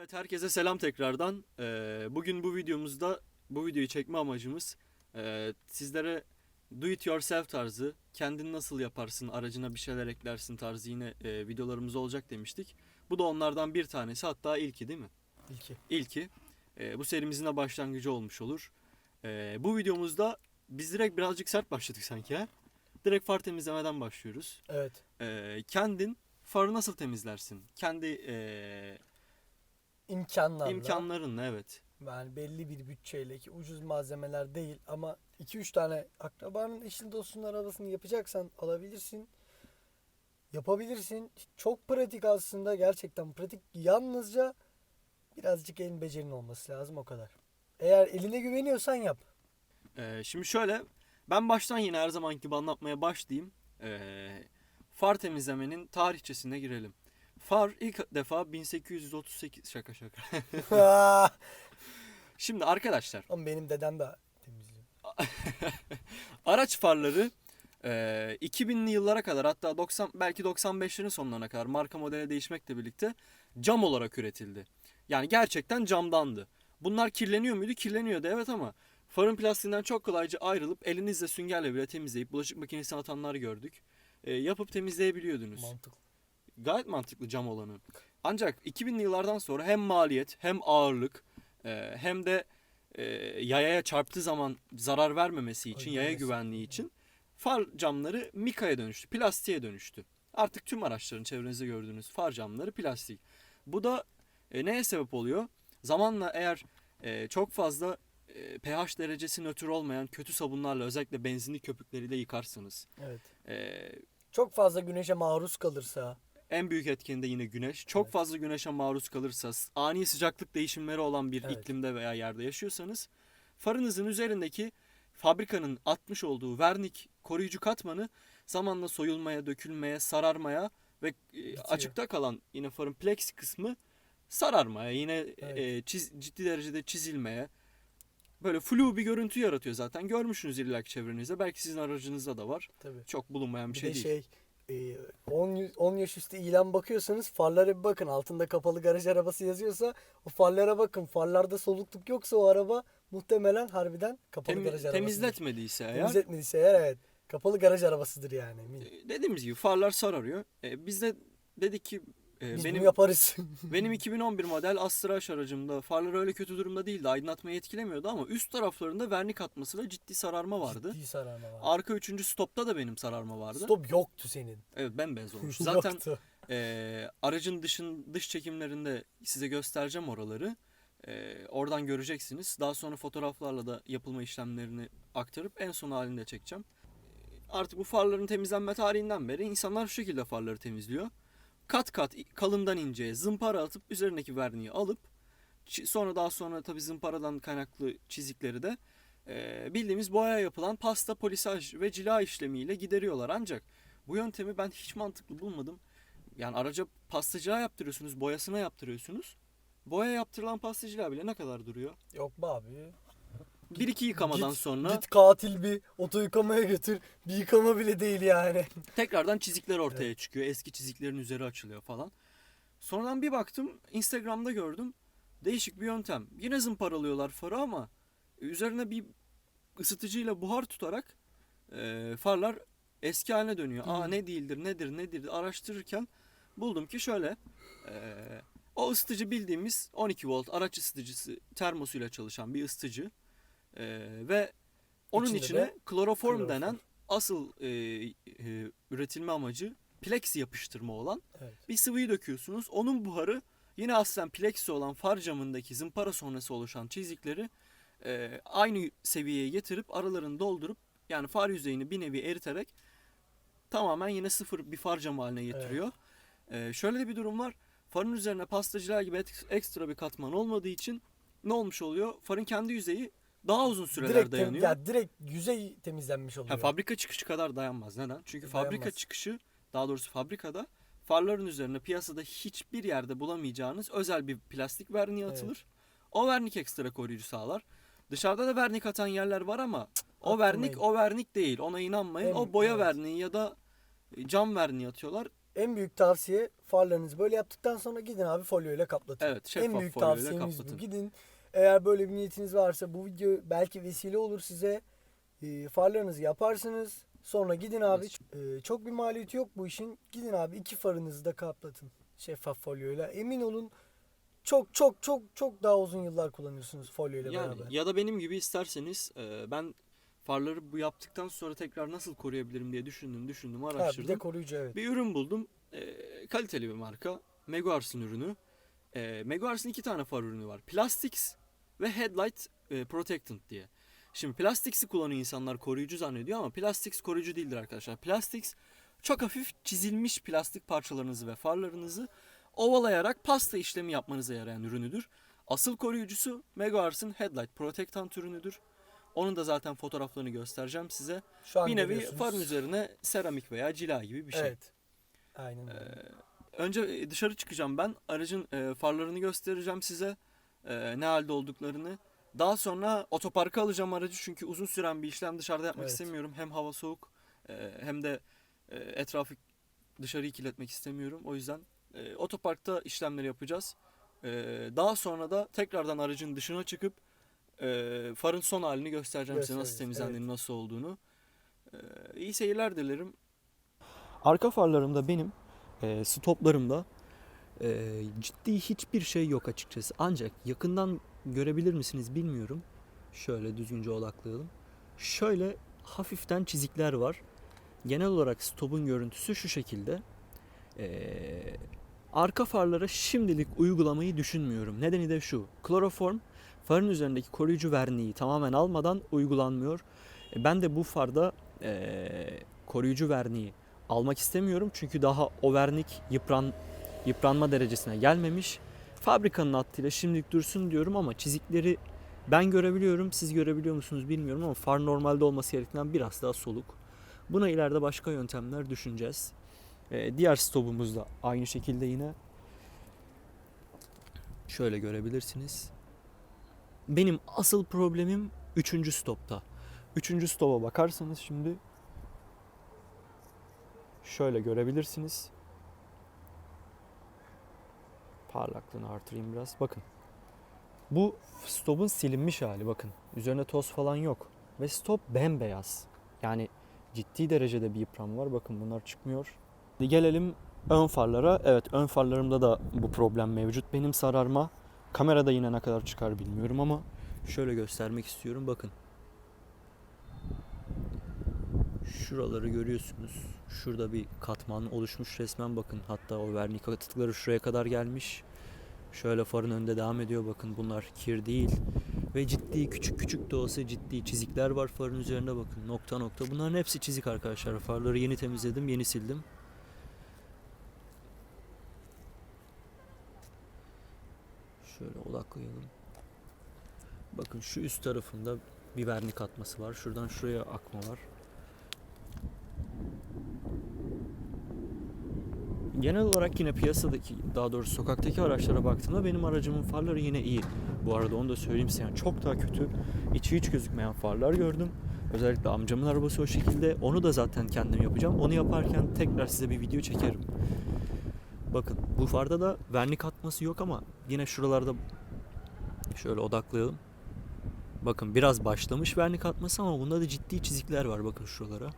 Evet herkese selam tekrardan. Ee, bugün bu videomuzda bu videoyu çekme amacımız e, sizlere do it yourself tarzı kendin nasıl yaparsın aracına bir şeyler eklersin tarzı yine e, videolarımız olacak demiştik. Bu da onlardan bir tanesi hatta ilki değil mi? İlki. İlki. E, bu serimizin de başlangıcı olmuş olur. E, bu videomuzda biz direkt birazcık sert başladık sanki ha. Direkt far temizlemeden başlıyoruz. Evet. E, kendin farı nasıl temizlersin? Kendi e, İmkanlarla. imkanlarınla evet. Yani belli bir bütçeyle ki ucuz malzemeler değil ama 2-3 tane akrabanın eşin dostun arabasını yapacaksan alabilirsin. Yapabilirsin. Çok pratik aslında gerçekten pratik. Yalnızca birazcık elin becerin olması lazım o kadar. Eğer eline güveniyorsan yap. Ee, şimdi şöyle ben baştan yine her zamanki gibi anlatmaya başlayayım. Ee, far temizlemenin tarihçesine girelim. Far ilk defa 1838 şaka şaka. Şimdi arkadaşlar Ama benim dedem de temizliyor. araç farları e, 2000'li yıllara kadar hatta 90 belki 95'lerin sonlarına kadar marka modele değişmekle birlikte cam olarak üretildi. Yani gerçekten camdandı. Bunlar kirleniyor muydu? Kirleniyordu evet ama farın plastiğinden çok kolayca ayrılıp elinizle süngerle bile temizleyip bulaşık makinesine atanlar gördük. E, yapıp temizleyebiliyordunuz. Mantıklı. Gayet mantıklı cam olanı. Ancak 2000'li yıllardan sonra hem maliyet hem ağırlık e, hem de e, yayaya çarptığı zaman zarar vermemesi için, yaya güvenliği için far camları mikaya dönüştü, plastiğe dönüştü. Artık tüm araçların çevrenizde gördüğünüz far camları plastik. Bu da e, neye sebep oluyor? Zamanla eğer e, çok fazla e, pH derecesi nötr olmayan kötü sabunlarla özellikle benzinli köpükleriyle yıkarsanız Evet. e, Çok fazla güneşe maruz kalırsa en büyük etkeni de yine güneş. Çok Evet. fazla güneşe maruz kalırsa, ani sıcaklık değişimleri olan bir Evet. iklimde veya yerde yaşıyorsanız farınızın üzerindeki fabrikanın atmış olduğu vernik koruyucu katmanı zamanla soyulmaya, dökülmeye, sararmaya ve e, açıkta kalan yine farın plexi kısmı sararmaya, yine Evet. e, çiz- ciddi derecede çizilmeye böyle flu bir görüntü yaratıyor zaten. Görmüşsünüz illaki çevrenizde. Belki sizin aracınızda da var. tabii. Çok bulunmayan bir, Bir şey de değil. şey 10, 10 yaş üstü ilan bakıyorsanız farlara bir bakın. Altında kapalı garaj arabası yazıyorsa o farlara bakın. Farlarda solukluk yoksa o araba muhtemelen harbiden kapalı Temi- garaj arabasıdır. temizletmediyse eğer Temizletmediyse eğer evet. Kapalı garaj arabasıdır yani. eminim. E, dediğimiz gibi farlar sararıyor. E, biz de dedik ki e, Biz benim bunu yaparız. benim 2011 model Astra H aracımda farlar öyle kötü durumda değildi. Aydınlatmayı etkilemiyordu ama üst taraflarında vernik atması ve ciddi sararma vardı. Ciddi sararma var. Arka üçüncü stopta da benim sararma vardı. Stop yoktu senin. Evet bembeyaz olmuş. Zaten e, aracın dışın dış çekimlerinde size göstereceğim oraları. E, oradan göreceksiniz. Daha sonra fotoğraflarla da yapılma işlemlerini aktarıp en son halinde çekeceğim. E, Artık bu farların temizlenme tarihinden beri insanlar şu şekilde farları temizliyor. Kat kat kalından inceye zımpara atıp üzerindeki verniği alıp sonra daha sonra tabii zımparadan kaynaklı çizikleri de e, bildiğimiz boya yapılan pasta, polisaj ve cila işlemiyle gideriyorlar. Ancak bu yöntemi ben hiç mantıklı bulmadım. Yani araca pastacılığa yaptırıyorsunuz, boyasına yaptırıyorsunuz. Boya yaptırılan pastacılığa bile ne kadar duruyor? Yok be abi. Bir iki yıkamadan Git- sonra Git katil bir oto yıkamaya götür. Bir yıkama bile değil yani. tekrardan çizikler ortaya çıkıyor. Eski çiziklerin üzeri açılıyor falan. Sonradan bir baktım Instagram'da gördüm. Değişik bir yöntem. Yine zımparalıyorlar farı ama üzerine bir ısıtıcıyla buhar tutarak e, farlar eski haline dönüyor. Aa Hmm. ne değildir, nedir, nedir araştırırken buldum ki şöyle e, o ısıtıcı bildiğimiz 12 volt araç ısıtıcısı termosuyla çalışan bir ısıtıcı E, ve onun İçinde içine de kloroform kloroform. denen asıl e, e, üretilme amacı plexi yapıştırma olan Evet. bir sıvıyı döküyorsunuz. Onun buharı yine aslen plexi olan far camındaki zımpara sonrası oluşan çizikleri e, aynı seviyeye getirip aralarını doldurup yani far yüzeyini bir nevi eriterek tamamen yine sıfır bir far camı haline getiriyor. E, şöyle de bir durum var. Farın üzerine pastacılar gibi ek- ekstra bir katman olmadığı için ne olmuş oluyor? Farın kendi yüzeyi daha uzun süreler Direkt, dayanıyor. ya direkt yüzey temizlenmiş oluyor. Ha, fabrika çıkışı kadar dayanmaz. Neden? Çünkü fabrika Dayanmaz. çıkışı daha doğrusu fabrikada farların üzerine piyasada hiçbir yerde bulamayacağınız özel bir plastik verniği Evet. atılır. O vernik ekstra koruyucu sağlar. Dışarıda da vernik atan yerler var ama o Attırmayın. vernik o vernik değil. Ona inanmayın. O boya evet. verniği ya da cam verniği atıyorlar. En büyük tavsiye farlarınızı böyle yaptıktan sonra gidin abi folyo ile kaplatın. Evet, şeffaf en büyük folyoyla tavsiyemiz bu. kaplatın. Gidin eğer böyle bir niyetiniz varsa bu video belki vesile olur size. Ee, farlarınızı yaparsınız. Sonra gidin abi. Ee, çok bir maliyeti yok bu işin. Gidin abi iki farınızı da kaplatın. Şeffaf folyoyla. Emin olun çok çok çok çok daha uzun yıllar kullanıyorsunuz folyo ile Yani beraber. ya da benim gibi isterseniz e, ben farları bu yaptıktan sonra tekrar nasıl koruyabilirim diye düşündüm, düşündüm, Ha, bir araştırdım. de koruyucu evet. Bir ürün buldum. E, kaliteli bir marka. Meguars'ın ürünü. E, Meguars'ın iki tane far ürünü var. Plastics ve Headlight e, Protectant diye. Şimdi Plastics'i kullanıyor insanlar koruyucu zannediyor ama Plastics koruyucu değildir arkadaşlar. Plastics çok hafif çizilmiş plastik parçalarınızı ve farlarınızı ovalayarak pasta işlemi yapmanıza yarayan ürünüdür. Asıl koruyucusu Meguars'ın Headlight Protectant ürünüdür. Onun da zaten fotoğraflarını göstereceğim size. Şu an Bir nevi farın üzerine seramik veya cila gibi bir şey. Evet. Aynen öyle. Önce dışarı çıkacağım ben. Aracın e, farlarını göstereceğim size. E, ne halde olduklarını. Daha sonra otoparka alacağım aracı çünkü uzun süren bir işlem dışarıda yapmak Evet. istemiyorum. Hem hava soğuk e, hem de e, etrafı dışarıyı kirletmek istemiyorum. O yüzden e, otoparkta işlemleri yapacağız. E, daha sonra da tekrardan aracın dışına çıkıp e, farın son halini göstereceğim size nasıl temizlendiğini, evet. nasıl olduğunu. E, iyi seyirler dilerim. Arka farlarımda benim e, stoplarımda e, ciddi hiçbir şey yok açıkçası. Ancak yakından görebilir misiniz bilmiyorum. Şöyle düzgünce odaklayalım. Şöyle hafiften çizikler var. Genel olarak stopun görüntüsü şu şekilde. E, arka farlara şimdilik uygulamayı düşünmüyorum. Nedeni de şu. Kloroform farın üzerindeki koruyucu verniği tamamen almadan uygulanmıyor. E, ben de bu farda e, koruyucu verniği almak istemiyorum çünkü daha o vernik yıpran yıpranma derecesine gelmemiş. Fabrikanın hattıyla şimdilik dursun diyorum ama çizikleri ben görebiliyorum. Siz görebiliyor musunuz bilmiyorum ama far normalde olması gerektiğinden biraz daha soluk. Buna ileride başka yöntemler düşüneceğiz. Ee, diğer stopumuz da aynı şekilde yine şöyle görebilirsiniz. Benim asıl problemim 3. stopta. 3. stopa bakarsanız şimdi şöyle görebilirsiniz. Parlaklığını artırayım biraz. Bakın. Bu stopun silinmiş hali bakın. Üzerine toz falan yok. Ve stop bembeyaz. Yani ciddi derecede bir yıpranma var. Bakın bunlar çıkmıyor. Gelelim ön farlara. Evet ön farlarımda da bu problem mevcut. Benim sararma. Kamerada yine ne kadar çıkar bilmiyorum ama şöyle göstermek istiyorum. Bakın. Şuraları görüyorsunuz. Şurada bir katman oluşmuş resmen bakın. Hatta o vernik atıkları şuraya kadar gelmiş. Şöyle farın önünde devam ediyor bakın bunlar kir değil. Ve ciddi küçük küçük de olsa ciddi çizikler var farın üzerinde bakın nokta nokta. Bunların hepsi çizik arkadaşlar. Farları yeni temizledim, yeni sildim. Şöyle odaklayalım. Bakın şu üst tarafında bir vernik atması var. Şuradan şuraya akma var. Genel olarak yine piyasadaki daha doğrusu sokaktaki araçlara baktığımda benim aracımın farları yine iyi. Bu arada onu da söyleyeyim size yani çok daha kötü. içi hiç gözükmeyen farlar gördüm. Özellikle amcamın arabası o şekilde. Onu da zaten kendim yapacağım. Onu yaparken tekrar size bir video çekerim. Bakın bu farda da vernik atması yok ama yine şuralarda şöyle odaklayalım. Bakın biraz başlamış vernik atması ama bunda da ciddi çizikler var bakın şuralara.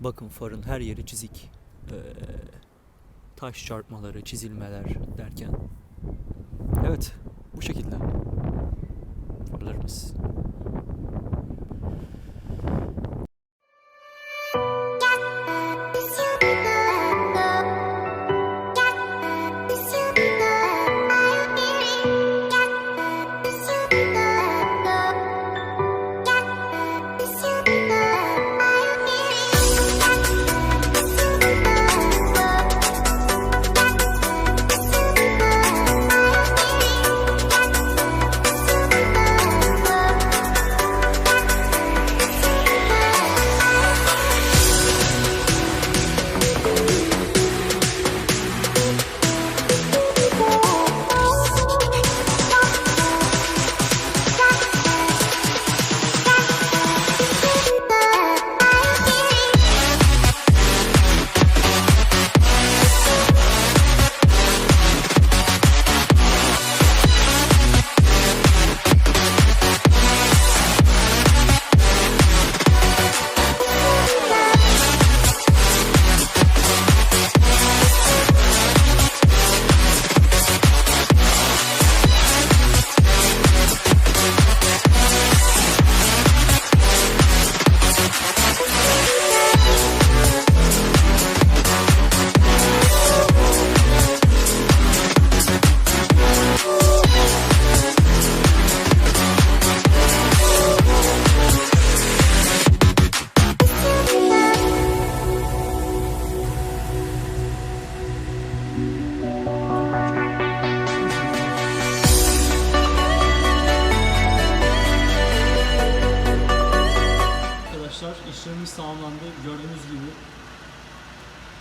Bakın farın her yeri çizik. Ee, taş çarpmaları, çizilmeler derken. Evet, bu şekilde. Farlarımız.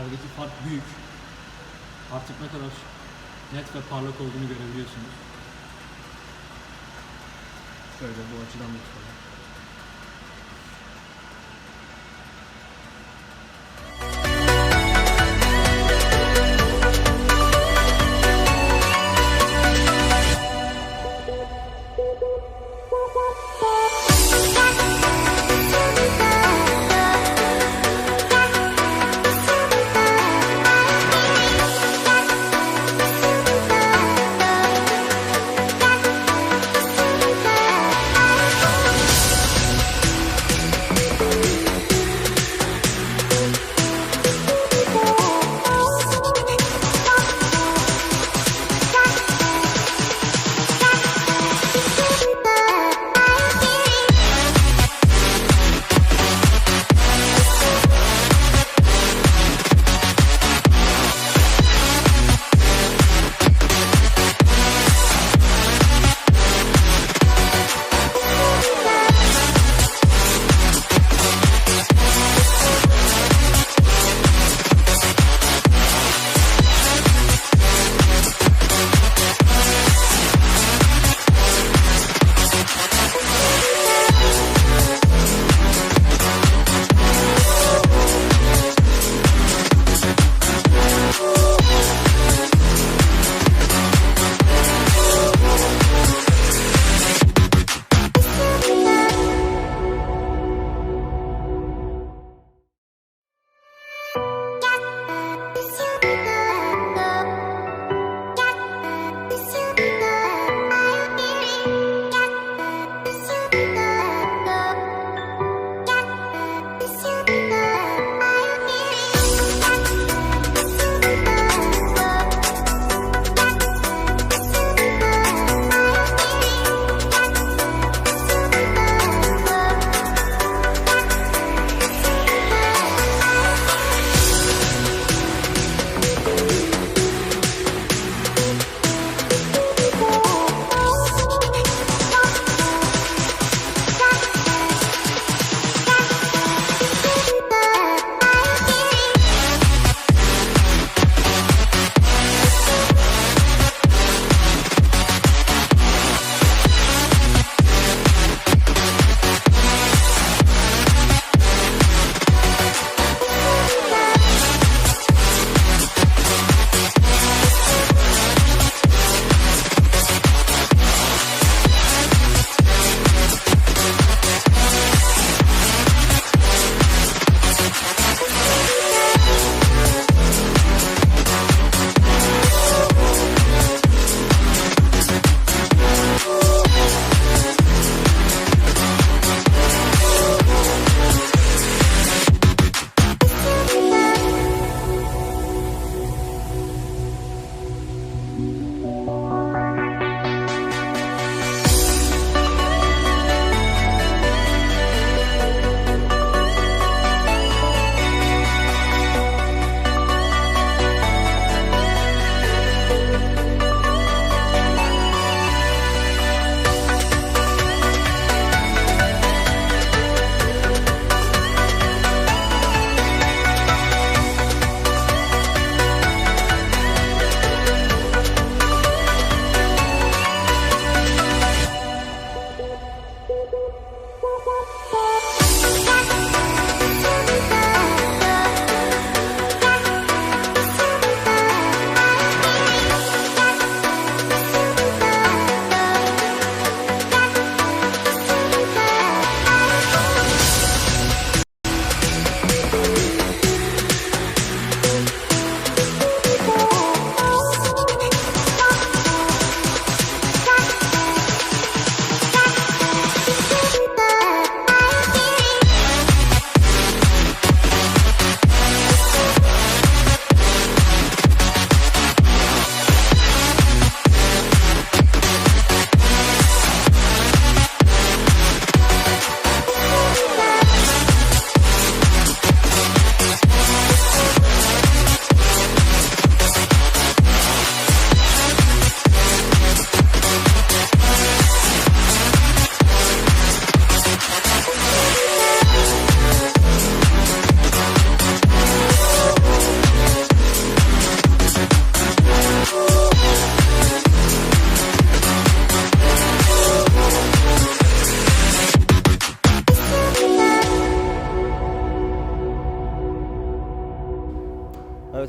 Aradaki fark büyük. Artık ne kadar net ve parlak olduğunu görebiliyorsunuz. Şöyle bu açıdan lütfen.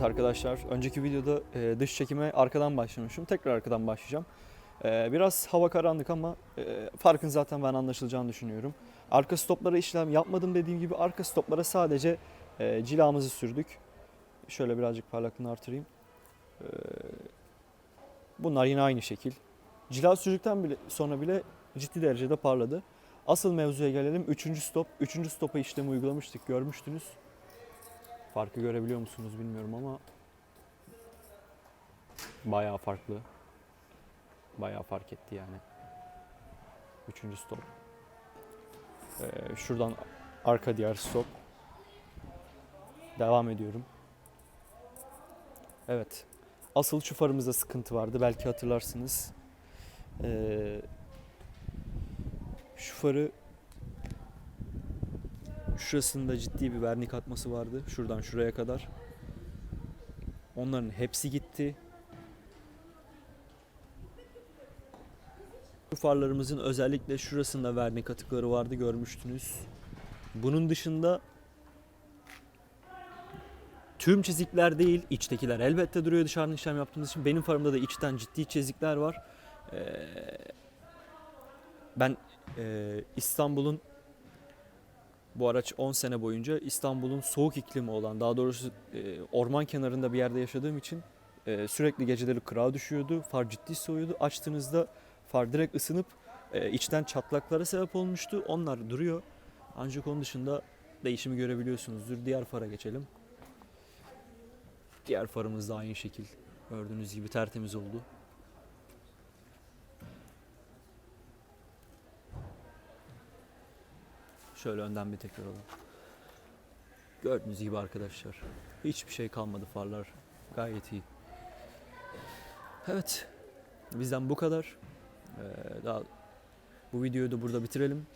Tutalım. arkadaşlar. Önceki videoda e, dış çekime arkadan başlamışım. Tekrar arkadan başlayacağım. E, biraz hava karanlık ama e, farkın zaten ben anlaşılacağını düşünüyorum. Arka stoplara işlem yapmadım dediğim gibi arka stoplara sadece e, cilamızı sürdük. Şöyle birazcık parlaklığını artırayım. E, bunlar yine aynı şekil. Cila sürdükten bile, sonra bile ciddi derecede parladı. Asıl mevzuya gelelim. Üçüncü stop. Üçüncü stopa işlemi uygulamıştık. Görmüştünüz. Farkı görebiliyor musunuz bilmiyorum ama bayağı farklı. Bayağı fark etti yani. Üçüncü stop. Ee, şuradan arka diğer stop. Devam ediyorum. Evet. Asıl şu farımızda sıkıntı vardı. Belki hatırlarsınız. Ee, şu şurasında ciddi bir vernik atması vardı. Şuradan şuraya kadar. Onların hepsi gitti. Bu farlarımızın özellikle şurasında vernik atıkları vardı görmüştünüz. Bunun dışında tüm çizikler değil, içtekiler elbette duruyor dışarıdan işlem yaptığımız için. Benim farımda da içten ciddi çizikler var. Ee, ben e, İstanbul'un bu araç 10 sene boyunca İstanbul'un soğuk iklimi olan, daha doğrusu e, orman kenarında bir yerde yaşadığım için e, sürekli geceleri kırağa düşüyordu. Far ciddi soğuyordu. Açtığınızda far direkt ısınıp e, içten çatlaklara sebep olmuştu. Onlar duruyor. Ancak onun dışında değişimi görebiliyorsunuzdur. Diğer fara geçelim. Diğer farımız da aynı şekil. Gördüğünüz gibi tertemiz oldu. Şöyle önden bir tekrar alalım. Gördüğünüz gibi arkadaşlar. Hiçbir şey kalmadı farlar. Gayet iyi. Evet. Bizden bu kadar. Ee, daha bu videoyu da burada bitirelim.